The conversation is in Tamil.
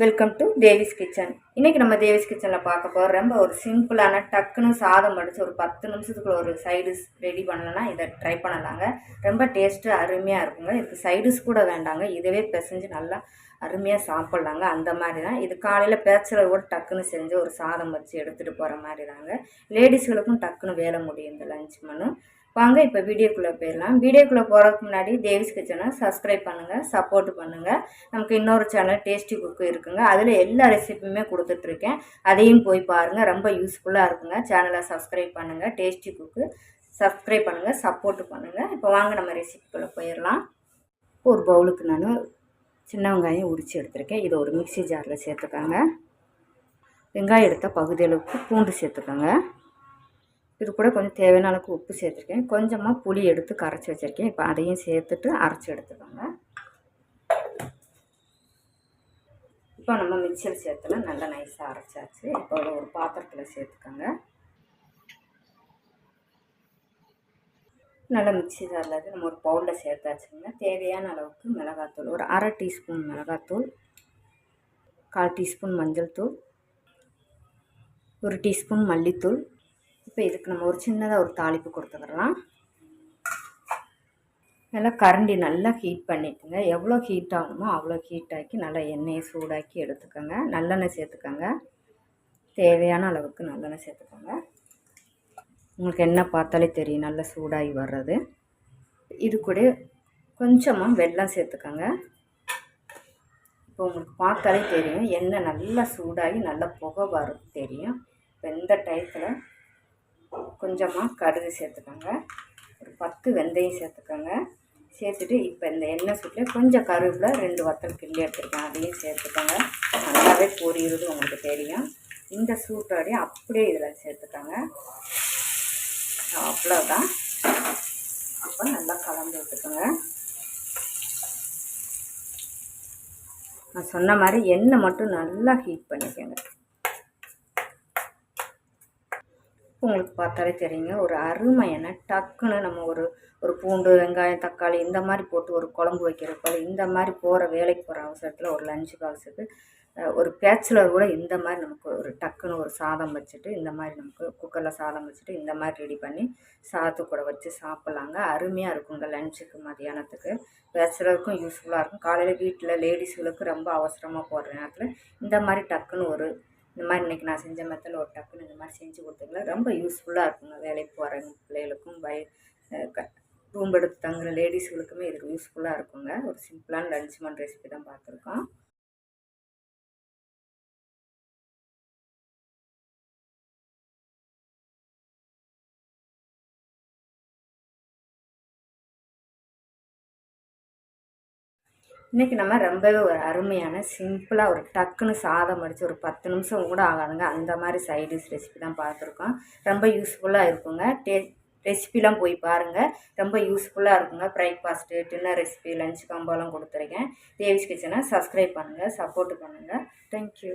வெல்கம் டு தேவிஸ் கிச்சன் இன்றைக்கி நம்ம தேவிஸ் கிச்சனில் பார்க்க போகிற ரொம்ப ஒரு சிம்பிளான டக்குன்னு சாதம் அடித்து ஒரு பத்து நிமிஷத்துக்குள்ள ஒரு சைடிஸ் ரெடி பண்ணலன்னா இதை ட்ரை பண்ணலாங்க. ரொம்ப டேஸ்ட்டு அருமையாக இருக்குங்க. இதுக்கு சைடிஸ் கூட வேண்டாங்க. இதுவே பிசைஞ்சு நல்லா அருமையாக சாப்பிட்லாங்க. அந்த மாதிரி தான் இது காலையில் பேச்சலர் கூட டக்குன்னு செஞ்சு ஒரு சாதம் வச்சு எடுத்துகிட்டு போகிற மாதிரி தாங்க லேடிஸ்களுக்கும் டக்குன்னு வேலை முடியும் இந்த லஞ்ச் மனு. வாங்க இப்போ வீடியோக்குள்ளே போயிடலாம். வீடியோக்குள்ளே போகிறதுக்கு முன்னாடி தேவிஸ் கிச்சனை சப்ஸ்கிரைப் பண்ணுங்கள் சப்போர்ட் பண்ணுங்கள் நமக்கு இன்னொரு சேனல் டேஸ்டி குக்கு இருக்குங்க. அதில் எல்லா ரெசிபியுமே கொடுத்துட்ருக்கேன். அதையும் போய் பாருங்கள் ரொம்ப யூஸ்ஃபுல்லாக இருக்குங்க. சேனலை சப்ஸ்கிரைப் பண்ணுங்கள் டேஸ்டி குக்கு சப்ஸ்கிரைப் பண்ணுங்கள் சப்போர்ட் பண்ணுங்கள் இப்போ வாங்க நம்ம ரெசிபிக்குள்ளே போயிடலாம். ஒரு பவுலுக்கு நான் சின்ன வெங்காயம் உரித்து எடுத்திருக்கேன். இதை ஒரு மிக்சி ஜாரில் சேர்த்துக்கோங்க. வெங்காயம் எடுத்த பகுதி அளவுக்கு பூண்டு சேர்த்துக்கோங்க. இது கூட கொஞ்சம் தேவையான அளவுக்கு உப்பு சேர்த்துருக்கேன். கொஞ்சமாக புளி எடுத்து கரைச்சி வச்சுருக்கேன். இப்போ அதையும் சேர்த்துட்டு அரைச்சி எடுத்துக்கோங்க. இப்போ நம்ம மிக்சர் சேர்த்துல நல்லா நைஸாக அரைச்சாச்சு. இப்போ ஒரு பாத்திரத்தில் சேர்த்துக்கோங்க. நல்லா மிக்சி ஜாரில் நம்ம ஒரு பவுலில் சேர்த்தாச்சுங்க. தேவையான அளவுக்கு மிளகாத்தூள் ஒரு அரை டீஸ்பூன் மிளகாத்தூள் கால் டீஸ்பூன் மஞ்சள் தூள் ஒரு டீஸ்பூன் மல்லித்தூள் இப்போ இதுக்கு நம்ம ஒரு சின்னதாக ஒரு தாளிப்பு கொடுத்துக்கலாம் நல்லா கரண்டி நல்லா ஹீட் பண்ணிக்கோங்க. எவ்வளோ ஹீட் ஆகணுமோ அவ்வளோ ஹீட் ஆக்கி நல்லா எண்ணெயை சூடாக்கி எடுத்துக்கோங்க. நல்லெண்ணெய் சேர்த்துக்கோங்க. தேவையான அளவுக்கு நல்லெண்ணெய் சேர்த்துக்கோங்க. உங்களுக்கு எண்ணெய் பார்த்தாலே தெரியும். நல்லா சூடாகி வர்றது. இது கூட கொஞ்சமாக வெள்ளம் சேர்த்துக்கோங்க. இப்போ உங்களுக்கு பார்த்தாலே தெரியும். எண்ணெய் நல்லா சூடாகி நல்லா புகை வரும் தெரியும். இப்போ இந்த டயத்தில் கொஞ்சமாக கடுகு சேர்த்துக்கோங்க. ஒரு பத்து வெந்தயம் சேர்த்துக்கோங்க. சேர்த்துட்டு இப்போ இந்த எண்ணெய் சுட்டில் கொஞ்சம் கருவேப்பில் ரெண்டு வத்தல் கிள்ளி எடுத்துருக்கேன். அதையும் சேர்த்துக்கோங்க. நல்லாவே பொரியுறது உங்களுக்கு தெரியும். இந்த சூட்டோடைய அப்படியே இதில் சேர்த்துக்கோங்க. அவ்வளோதான் அப்போ நல்லா கலந்து விட்டுக்கோங்க. நான் சொன்ன மாதிரி எண்ணெய் மட்டும் நல்லா ஹீட் பண்ணிக்கோங்க. உங்களுக்கு பார்த்தாலே தெரியுங்க. ஒரு அருமையான டக்குன்னு நம்ம ஒரு ஒரு பூண்டு வெங்காயம் தக்காளி இந்த மாதிரி போட்டு ஒரு குழம்பு வைக்கிறப்போ இந்த மாதிரி போகிற வேலைக்கு போகிற அவசரத்தில் ஒரு லஞ்சு பாக்ஸுக்கு ஒரு பேச்சுலர் கூட இந்த மாதிரி நமக்கு ஒரு டக்குன்னு ஒரு சாதம் வச்சுட்டு இந்த மாதிரி நமக்கு குக்கரில் சாதம் வச்சுட்டு இந்த மாதிரி ரெடி பண்ணி சாதத்து கூட வச்சு சாப்பிட்லாங்க. அருமையாக இருக்குங்க லஞ்சுக்கு மதியானத்துக்கு. பேச்சுலருக்கும் யூஸ்ஃபுல்லாக இருக்கும். காலையில் வீட்டில் லேடிஸுகளுக்கு ரொம்ப அவசரமாக போடுற நேரத்தில் இந்த மாதிரி டக்குன்னு ஒரு இந்த மாதிரி இன்றைக்கி நான் செஞ்ச மெத்தில் ஒரு டக்குன்னு இந்த மாதிரி செஞ்சு கொடுத்தீங்களா ரொம்ப யூஸ்ஃபுல்லாக இருக்குங்க. வேலைக்கு போகிறவங்க பிள்ளைகளுக்கும் பய ரூம் எடுத்து தங்குற லேடிஸ்களுக்குமே இதுக்கு யூஸ்ஃபுல்லாக இருக்குங்க. ஒரு சிம்பிளான லஞ்ச் மண் ரெசிபி தான் பார்த்துருக்கோம். இன்றைக்கி நம்ம ரொம்பவே ஒரு அருமையான சிம்பிளாக ஒரு டக்குன்னு சாதம் அடித்து ஒரு பத்து நிமிஷம் கூட ஆகாதுங்க. அந்த மாதிரி சைடிஷ் ரெசிபி தான் பார்த்துருக்கோம். ரொம்ப யூஸ்ஃபுல்லாக இருக்குங்க. டே ரெசிபிலாம் போய் பாருங்கள் ரொம்ப யூஸ்ஃபுல்லாக இருக்குங்க. பிரேக்ஃபாஸ்ட்டு டின்னர் ரெசிபி லஞ்ச் காம்போலாம் கொடுத்துருக்கேன். தேவிஸ் கிச்சனை சப்ஸ்கிரைப் பண்ணுங்கள் சப்போர்ட் பண்ணுங்கள் தேங்க்யூ